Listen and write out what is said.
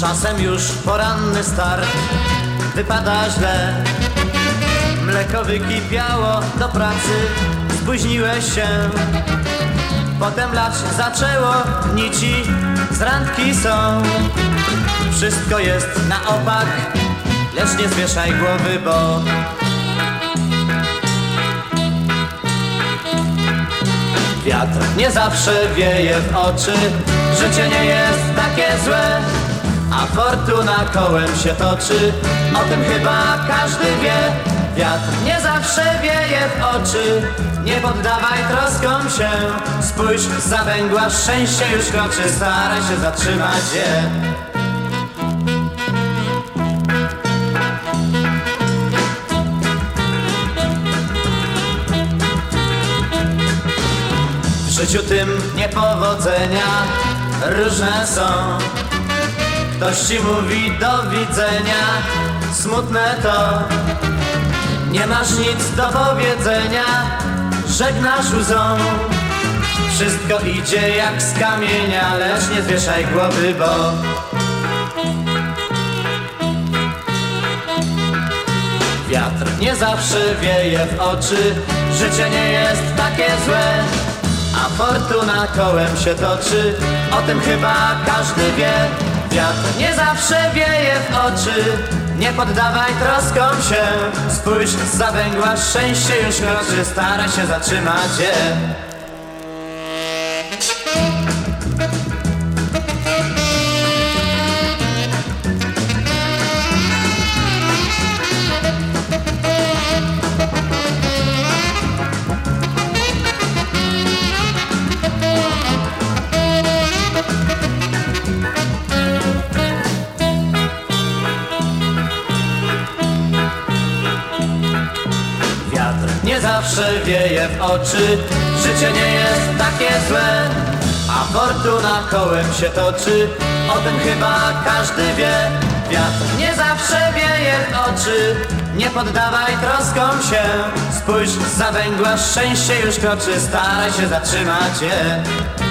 Czasem już poranny start. Wypada źle. Mleko wykipiało do pracy, spóźniłeś się. Potem lać zaczęło, nici z randki są. Wszystko jest na opak, lecz nie zwieszaj głowy, bo Wiatr nie zawsze wieje w oczy. Życie nie jest takie złe A fortuna kołem się toczy O tym chyba każdy wie. Wiatr nie zawsze wieje w oczy. Nie poddawaj troskom się. Spójrz za węgła, szczęście już kroczy. Staraj się zatrzymać je. W życiu tym niepowodzenia różne są Ktoś ci mówi do widzenia, smutne to. Nie masz nic do powiedzenia, żegnasz łzą. Wszystko idzie jak z kamienia, lecz nie zwieszaj głowy, bo Wiatr nie zawsze wieje w oczy. Życie nie jest takie złe A fortuna kołem się toczy. O tym chyba każdy wie Wiatr nie zawsze wieje w oczy. Nie poddawaj troskom się. Spójrz za węgła, szczęście już kroczy Staraj się zatrzymać je nie zawsze wieje w oczy. Życie nie jest takie złe A fortuna kołem się toczy. O tym chyba każdy wie. Wiatr nie zawsze wieje w oczy. Nie poddawaj troskom się. Spójrz za węgła, szczęście już kroczy. Staraj się zatrzymać je